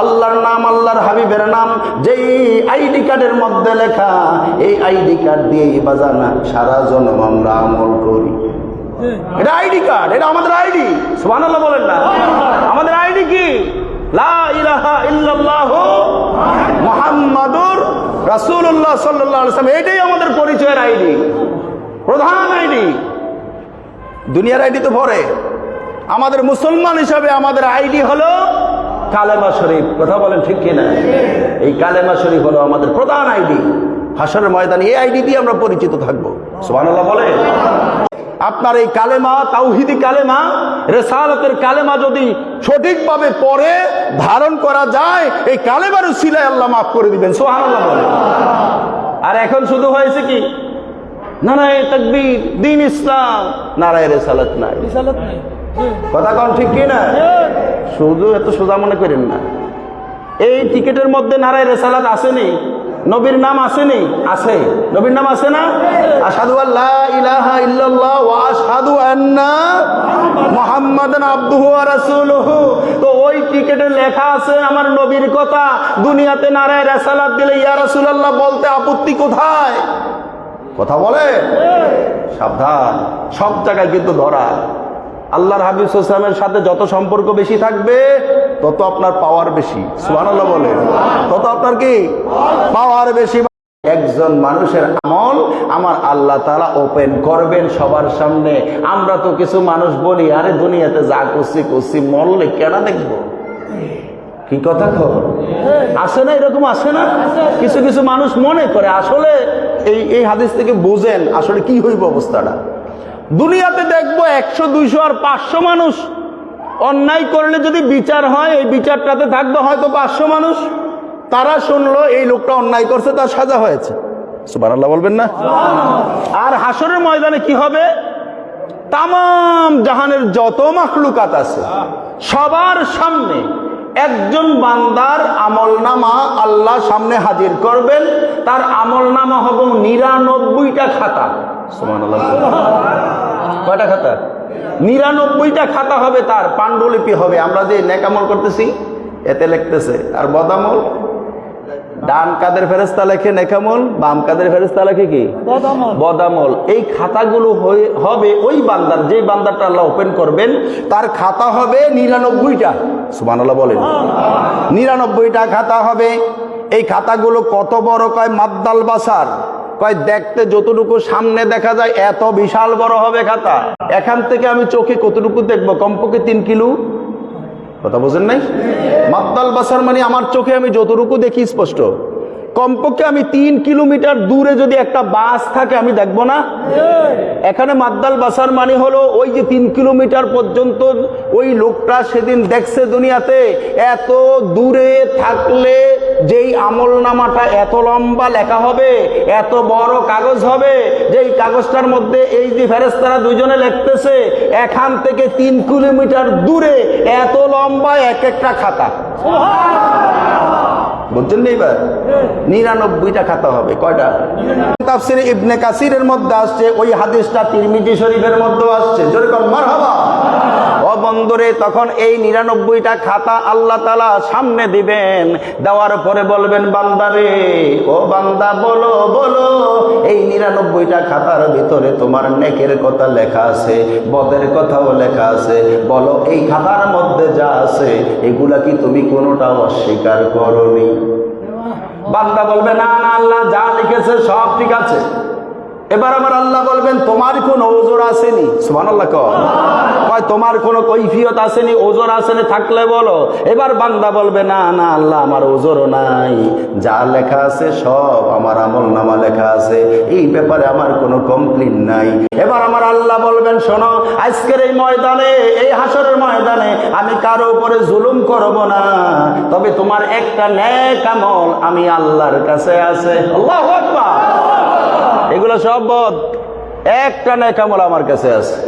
আল্লাহর নাম, আল্লাহর হাবিবের নাম, যেই আইডি কার্ডের মধ্যে লেখা, এই আইডি কার্ড দিয়ে বাজানা সারা জন্ম আমরা আমল করি। এটা আইডি কার্ড, এটা আমাদের আইডি। সুবহানাল্লাহ বলেন না। আমাদের আইডি কি? মুহাম্মাদুর আলাইহি ওয়াসাল্লাম। এটাই আমাদের পরিচয়ের আইডি। প্রধান আইডি। দুনিয়ার আইডি তো পরে আমাদের মুসলমান হিসাবে আমাদের আইডি হলো কালেমা শরীফ কথা বলেন ঠিক কিনা? এই কালেমা শরীফ হলো আমাদের প্রধান আইডি। হাসরের ময়দানে এই আইডি দিয়ে আমরা পরিচিত থাকব। সুবহানাল্লাহ বলে আপনার এই কালেমা তাওহিদি কালেমা রেসালতের কালেমা যদি সঠিকভাবে পড়ে ধারণ করা যায় এই কালেমার সিলাই আল্লাহ মাফ করে দিবেন। সুবহানাল্লাহ বলে আর এখন শুধু হয়েছে কি? নারায় তকবীর দিন ইসলাম। নারায় রেসালত নাই। রিসালাত নেই। কথা কন ঠিক কি না শুধু এত সোজা মনে করেন না। এই টিকিটের মধ্যে নারায় রেসালাত আসেনি, নবীর নাম আসেনি, আছে। নবীর নাম আছে না? আসাদু আল্লাহ ইলাহা ইল্লাল্লাহ ওয়া আশহাদু আন্না মুহাম্মাদান আবদুহু ওয়া রাসূলুহু। তো ওই টিকেটে লেখা আছে আমার নবীর কথা। দুনিয়াতে নারায় রেসালাত দিলে, ইয়া রাসূলুল্লাহ বলতে আপত্তি কোথায়? কথা বলে? সাবধান। সব জায়গায় কিন্তু ধরা। আল্লাহর হাবিব ইসলামের সাথে যত সম্পর্ক বেশি থাকবে, তত আপনার পাওয়ার বেশি। সুবহানাল্লাহ বলে। তত আপনার কি? পাওয়ার বেশি। একজন মানুষের আমল আমার আল্লাহ তালা ওপেন করবেন সবার সামনে। আমরা তো কিছু মানুষ বলি, আরে দুনিয়াতে যা করছি করছি, মরলে কেন দেখব? কি কথা খবর আসে না, এরকম আসে না? কিছু কিছু মানুষ মনে করে, আসলে এই এই হাদিস থেকে বোঝেন আসলে কি হইব অবস্থাটা। দুনিয়াতে দেখব একশো দুইশো আর পাঁচশো মানুষ। অন্যায় করলে যদি বিচার হয় এই বিচারটাতে থাকবে হয়তো পাঁচশো মানুষ। তারা শুনলো এই লোকটা অন্যায় করছে তার সাজা হয়েছে। সুবহানাল্লাহ বলবেন না? আর হাসরের ময়দানে কি হবে? তাম জাহানের যত মাখলুকাত আছে সবার সামনে একজন বান্দার আমল নামা আল্লাহ সামনে হাজির করবেন। তার আমল নামা হবে নিরানব্বইটা খাতা। সুবহানাল্লাহ। কয়টা খাতা? নিরানব্বইটা খাতা হবে তার পাণ্ডুলিপি হবে। আমরা যে নেকামল করতেছি এতে লিখতেছে আর বদামল? ডান কাদের ফেরেস্তা লেখে নেকামল বাম কাদের ফেরেস্তা লেখে কি? বদামল। এই খাতাগুলো হবে ওই বান্দার যে বান্দারটা আল্লাহ ওপেন করবেন তার খাতা হবে নিরানব্বইটা। সুবহানাল্লাহ বলেন। নিরানব্বইটা খাতা হবে। এই খাতাগুলো কত বড় কয়? মাদ্দাল বাসার। কয়, দেখতে যতটুকু সামনে দেখা যায়, এত বিশাল বড় হবে খাতা। এখান থেকে আমি চোখে কতটুকু দেখব? কমপক্ষে তিন কিলো? কথা বোঝেন নাই? মাদ্দাল বাসার মানে আমার চোখে আমি যতটুকু দেখি স্পষ্ট। কমপক্ষে আমি তিন কিলোমিটার দূরে যদি একটা বাস থাকে, আমি দেখব না? এখানে মাদ্দাল বাসার মানে হলো ওই যে তিন কিলোমিটার পর্যন্ত ওই লোকটা সেদিন দেখছে দুনিয়াতে। এত দূরে থাকলে যেই আমল নামাটা এত লম্বা লেখা হবে, এত বড় কাগজ হবে, যেই কাগজটার মধ্যে এই যে ফেরেস্তারা দুজনে লিখতেছে, এখান থেকে তিন কিলোমিটার দূরে এত লম্বা এক একটা খাতা। বুঝছেন না এবার? নিরানব্বইটা খাতা হবে, কয়টা? তাফসিরে ইবনে কাসিরের মধ্যে আসছে, ওই হাদিসটা তিরমিজি শরীফের মধ্যেও আসছে। জোরে কর, মারহাবা। ও বন্ধুরে তখন এই নিরানব্বইটা খাতা আল্লাহ তালা সামনে দিবেন। দেওয়ার পরে বলবেন, বান্দারে, ও বান্দা, বলো বলো, এই নিরানব্বইটা খাতার ভিতরে তোমার নেকের কথা লেখা আছে, বদের কথাও লেখা আছে। বলো, এই খাতার মধ্যে যা আছে, এগুলা কি তুমি কোনোটাও অস্বীকার করনি? বান্দা বলবে, না না, আল্লাহ যা লিখেছে সব ঠিক আছে। এবার আমার আল্লাহ বলবেন, তোমার কোন ওজোর আসেনি? সুবহানাল্লাহ কয় কয় তোমার কোনো কৈফিয়ত আসেনি, ওজোর আসেনি, থাকলে বলো। এবার বান্দা বলবে, না না, আল্লাহ, আমার ওজোরও নাই। যা লেখা আছে, সব আমার আমল নামা লেখা আছে। এই ব্যাপারে আমার কোনো কমপ্লেন নাই। এবার আমার আল্লাহ বলবেন, শোনো, আজকের এই ময়দানে, এই হাসরের ময়দানে আমি কারও উপরে জুলুম করব না। তবে তোমার একটা ন্যাক আমল আমি আল্লাহর কাছে আছে। আল্লাহ এগুলো সব বদ। একটা নেকামল আমার কাছে আছে।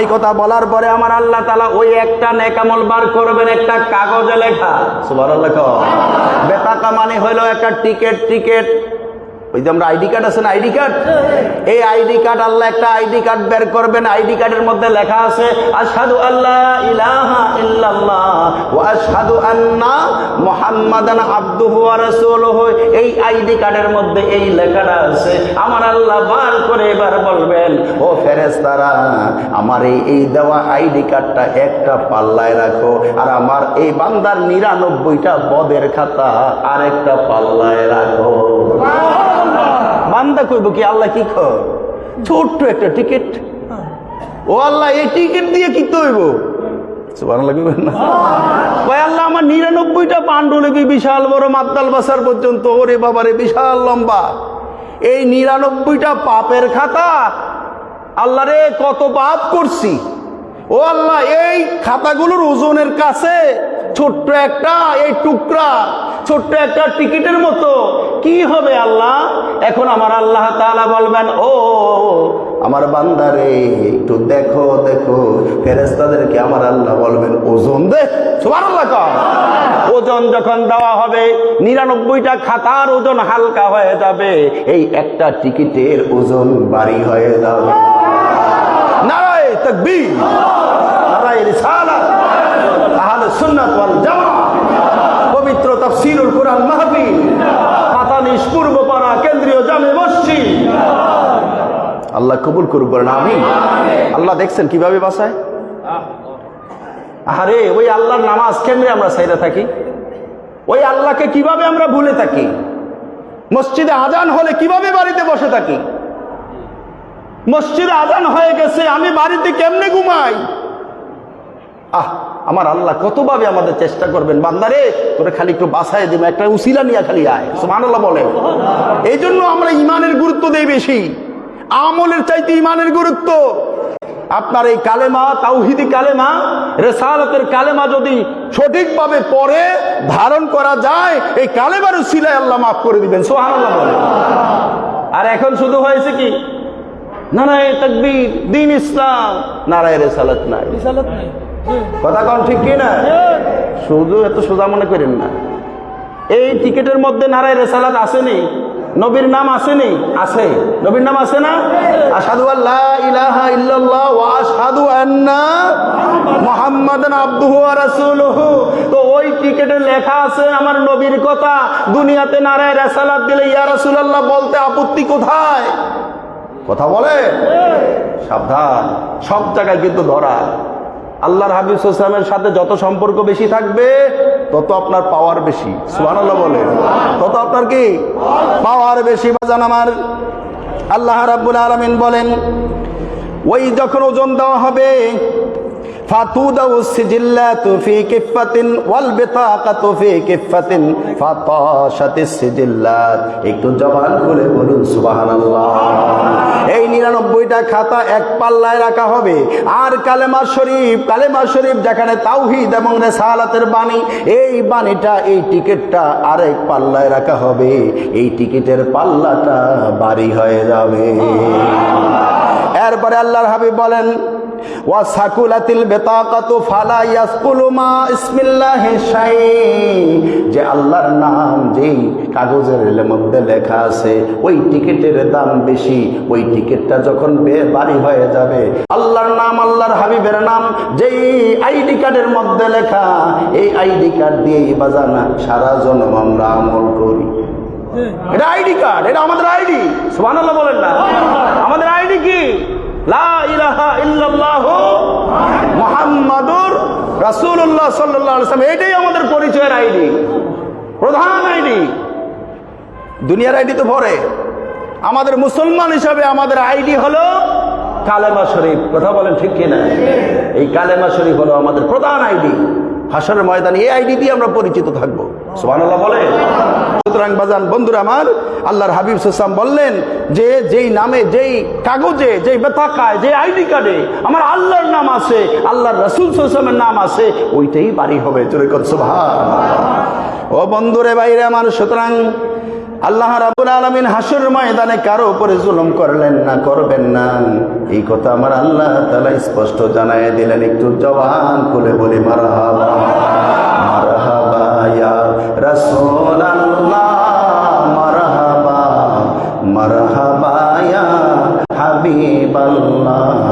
এই কথা বলার পরে আমার আল্লাহ তালা ওই একটা নেকামল বার করবেন, একটা কাগজে লেখা। বেতাকা মানে হইল একটা টিকেট টিকেট। ওই যে আমরা আইডি কার্ড আছে না, আইডি কার্ড? এই আইডি কার্ড আল্লাহ একটা আইডি কার্ড বের করবেন, আইডি কার্ডের মধ্যে লেখা আছে, আশহাদু আল্লাহ ইলাহা ইল্লাল্লাহ ওয়া আশহাদু আন্না মুহাম্মাদান আবদুহু ওয়া রাসূলুহু। এই আইডি কার্ডের মধ্যে এই লেখাটা আছে, আমার আল্লাহ এবার বলবেন ও ফেরেশতারা আমার এই এই দেওয়া আইডি কার্ডটা একটা পাল্লায় রাখো আর আমার এই বান্দার নিরানব্বইটা বদের খাতা আরেকটা পাল্লায় রাখো। বান্দা কইব কি আল্লাহ কি খ ছোট্ট একটা টিকিট। ও আল্লাহ এই টিকিট দিয়ে কি তৈব? আল্লাহ আমার নিরানব্বইটা পাণ্ডুলিপি বিশাল বড় মাদ্দাল বাসার পর্যন্ত ওরে বাবারে বিশাল লম্বা। এই নিরানব্বইটা পাপের খাতা। আল্লাহ রে, কত পাপ করছি। ও আল্লাহ, এই খাতাগুলোর ওজনের কাছে ছোট্ট একটা এই টুকরা, ছোট্ট একটা টিকিটের মতো। কি হবে আল্লাহ? এখন আমার আল্লাহ তালা বলবেন, ও আমার বান্দারে, একটু দেখো দেখো। ফেরেস্তাদেরকে আমার আল্লাহ বলবেন, ওজন দে। ওজন যখন দেওয়া হবে, নিরানব্বইটা খাতার ওজন হালকা হয়ে যাবে। এই একটা টিকিটের ওজন বাড়ি হয়ে যাবে। পবিত্র তাফসীরুল কোরআন মাহফিল। পূর্বপাড়া কেন্দ্রীয় জামে মসজিদ আল্লাহ কবুল করুক বলেন আমি আল্লাহ দেখছেন কীভাবে বাসায়? আরে ওই আল্লাহর নামাজ কেমনে আমরা সাইরা থাকি? ওই আল্লাহকে কীভাবে আমরা ভুলে থাকি? মসজিদে আজান হলে কীভাবে বাড়িতে বসে থাকি? মসজিদে আজান হয়ে গেছে, আমি বাড়িতে কেমনে ঘুমাই? আহ, আমার আল্লাহ কতভাবে আমাদের চেষ্টা করবেন? বান্দারে, তোরে খালি একটু বাসায় দেবে, একটা উসিলা নিয়ে খালি আয়। সুবহানাল্লাহ বলে এই জন্য আমরা ইমানের গুরুত্ব দেই বেশি। আমলের চাইতে ইমানের গুরুত্ব। আপনার এই কালেমা তাওহিদি কালেমা রেসালতের কালেমা যদি সঠিকভাবে পরে ধারণ করা যায় এই কালেমার উসিলায় আল্লাহ মাফ করে দিবেন। সুবহানাল্লাহ বলে আর এখন শুধু হয়েছে কি? নারায় তকবীর দিন ইসলাম। নারায় রেসালত নাই। রিসালাত নেই। কথা কন ঠিক কি না? শুধু এত সোজা মনে করেন না। এই টিকেটের মধ্যে নারায় রেসালাত আসেনি। নবীর নাম আসেনি? আছে নবীর নাম আছে না? আসাদু আল্লাহ ইলাহা ইল্লাল্লাহ ওয়া আশহাদু আন্না মুহাম্মাদান আবদুহু ওয়া রাসূলুহু। তো ওই টিকেটে লেখা আছে আমার নবীর কথা। দুনিয়াতে নারায় রেসালাত দিলে ইয়া রাসূলুল্লাহ বলতে আপত্তি কোথায়? কথা বলে? সাবধান। সব জায়গায় কিন্তু ধরা। আল্লাহর হাবিব ইসলামের সাথে যত সম্পর্ক বেশি থাকবে, তত আপনার পাওয়ার বেশি। সুহান বলে তত আপনার কি? পাওয়ার বেশি। বাজান আমার, আল্লাহ রাব্বুল আলমিন বলেন, ওই যখন ওজন দেওয়া হবে সিজিল্লাতু ফি কিফাতিন ওয়াল বিতাকাতু ফি কিফাতিন ফাতাশাতিস সিজিল্লাত। একটু জবান খুলে বলুন, সুবহানাল্লাহ। এই নিরানব্বইটা খাতা এক পাল্লায় রাখা হবে। আর কালেমা শরীফ কালেমা শরীফ যেখানে তাওহিদ এবং রেসালাতের বাণী, এই বাণীটা, এই টিকিটটা আরেক পাল্লায় রাখা হবে। এই টিকিটের পাল্লাটা বাড়ি হয়ে যাবে। এরপরে আল্লাহর হাবিব বলেন ওয়া সাকুলাতিল বেতাকাতু ফালা ইয়াসকুলু যে আল্লাহর নাম যেই কাগজের মধ্যে লেখা আছে, ওই টিকিটের দাম বেশি, ওই টিকিটটা যখন বাড়ি হয়ে যাবে, আল্লাহর নাম, আল্লাহর হাবিবের নাম যেই আইডি কার্ডের মধ্যে লেখা, এই আইডি কার্ড দিয়েই বাজানা সারা জন্ম আমরা আমল করি। এটা আইডি কার্ড, এটা আমাদের আইডি। সুবহানাল্লাহ বলেন না। আমাদের আইডি কি? এটাই আমাদের পরিচয়ের প্রধান আইডি। দুনিয়ার আইডি তো ভরে। আমাদের মুসলমান হিসাবে আমাদের আইডি হলো কালেমা শরীফ। কথা বলেন ঠিক কিনা? এই কালেমা শরীফ হলো আমাদের প্রধান আইডি। হাসরের ময়দানে এই আইডি দিয়ে আমরা পরিচিত থাকব। সুবহানাল্লাহ বলে সুতরাং বাজান, বন্ধুরা আমার আল্লাহর হাবিব সাল্লাম বললেন যে, যেই নামে, যেই কাগজে, যেই বেতাকায় যে আইডি কার্ডে আমার আল্লাহর নাম আছে, আল্লাহর রসুল সাল্লামের নাম আছে, ওইটাই বাড়ি হবে। চলে করছ ও বন্ধুরে বাইরে আমার, সুতরাং আল্লাহ রাবুল আলমিন হাসুর ময়দানে কারও উপরে জুলুম করলেন না, করবেন না। এই কথা আমার আল্লাহ তালা স্পষ্ট জানায় দিলেন। একটু জবান খুলে বলি, মারহাবা ইয়া রাসূল হাবিবাল্লাহ